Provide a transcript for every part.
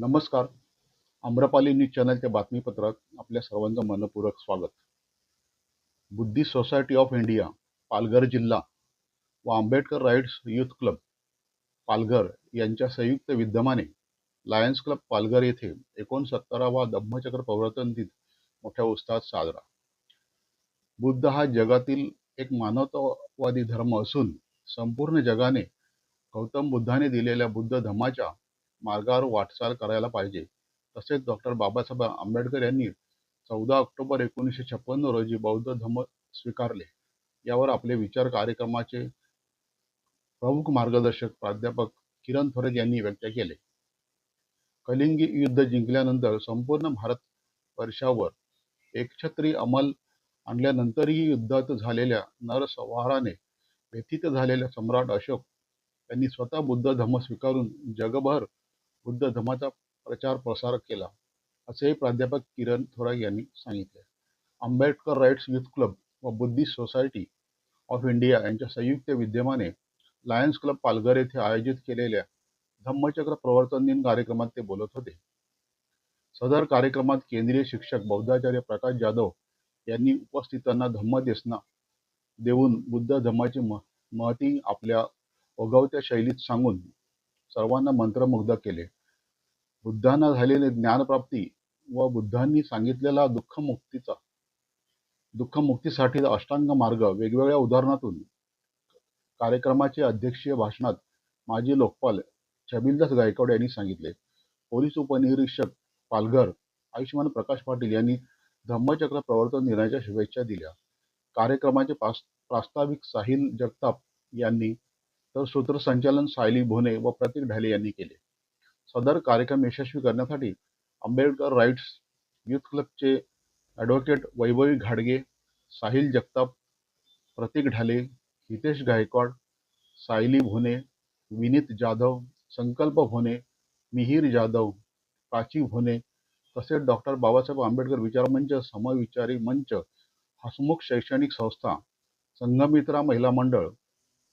नमस्कार. आम्रपाली न्यूज चॅनलच्या बातमीपत्रात आपल्या सर्वांचं मनपूर्वक स्वागत. Buddhist Society of India Palghar जिल्हा व Ambedkar Rights Youth Club Palghar यांच्या संयुक्त विद्यमाने लायन्स क्लब पालघर येथे एकोणसत्तरावा धम्मचक्र प्रवर्तन दिन मोठ्या उत्साहात साजरा. बुद्ध हा जगातील एक मानवतावादी धर्म असून संपूर्ण जगाने गौतम बुद्धाने दिलेल्या बुद्ध धर्माच्या मार्गावर वाटचाल करायला पाहिजे. तसेच डॉक्टर बाबासाहेब आंबेडकर यांनी चौदा ऑक्टोबर एकोणीसशे छप्पन्न रोजी बौद्ध धम्म स्वीकारले. यावर आपले विचार कार्यक्रमाचे प्रमुख मार्गदर्शक प्राध्यापक किरण थोरेद यांनी व्यक्त केले. कलिंगी युद्ध जिंकल्यानंतर संपूर्ण भारत वर्षावर एकछत्री अंमल आणल्यानंतरही युद्धात झालेल्या नरसंहाराने व्यथित झालेल्या सम्राट अशोक यांनी स्वतः बुद्ध धम्म स्वीकारून जगभर बुद्ध धर्माचा प्रचार प्रसार केला असेही प्राध्यापक किरण थोरात यांनी सांगितले. आंबेडकर राईट्स युथ क्लब व बुद्धिस्ट सोसायटी ऑफ इंडिया यांच्या संयुक्त विद्यमाने लायन्स क्लब पालघर येथे आयोजित केलेल्या धम्मचक्र प्रवर्तन दिन कार्यक्रमात ते बोलत होते. सदर कार्यक्रमात केंद्रीय शिक्षक बौद्धाचार्य प्रकाश जाधव यांनी उपस्थितांना धम्मदेसना देऊन बुद्ध धम्माची म महती आपल्या ओघवत्या शैलीत सांगून सर्वांना मंत्रमुग्ध केले. बुद्धांना झालेली ज्ञानप्राप्ती व बुद्धांनी सांगितलेला दुःखमुक्तीचा दुःखमुक्तीसाठी अष्टांग मार्ग वेगवेगळ्या उदाहरणातून कार्यक्रमाचे अध्यक्षीय भाषणात माजी लोकपाल छबिलदास गायकवाड यांनी सांगितले. पोलीस उपनिरीक्षक पालघर आयुष्यमान प्रकाश पाटील यांनी धम्मचक्र प्रवर्तन दिनाच्या शुभेच्छा दिल्या. कार्यक्रमाचे प्रास्ताविक साहिल जगताप यांनी तर सूत्रसंचालन सायली भोने व प्रतीक ढाले यांनी केले. सदर कार्यक्रम यशस्वी करण्यासाठी आंबेडकर राईट्स युथ क्लबचे ॲडव्होकेट वैभवी घाडगे साहिल जगताप प्रतीक ढाले हितेश गायकवाड सायली भोने विनीत जाधव संकल्प भोने मिहीर जाधव प्राची भोने तसेच डॉक्टर बाबासाहेब आंबेडकर विचारमंच समविचारी मंच हसमुख शैक्षणिक संस्था संघमित्रा महिला मंडळ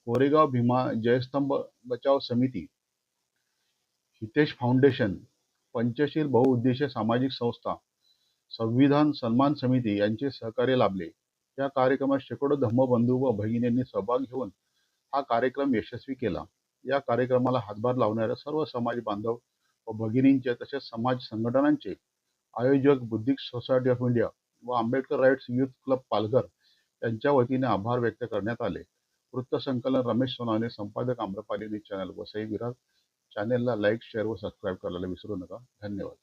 कोरेगाव भीमा जयस्तंभ बचाव समिती हितेश फाउंडेशन पंचशील बहुउद्देशीय सामाजिक संस्था संविधान सन्मान समिती यांचे सहकार्य लाभले. या कार्यक्रमात शेकडो धम्मबंधू व भगिनींनी सहभाग घेऊन हा कार्यक्रम यशस्वी केला. या कार्यक्रमाला हातभार लावणाऱ्या सर्व समाज बांधव व भगिनींचे तसेच समाज संघटनांचे आयोजक बुद्धिस्ट सोसायटी ऑफ इंडिया व Ambedkar Rights Youth Club Palghar यांच्या वतीने आभार व्यक्त करण्यात आले. वृत्तसंकलन रमेश सोनाने संपादक आम्रपाली चॅनल वसई विरार चॅनेलला लाईक शेअर व सबस्क्राईब करायला विसरू नका. धन्यवाद.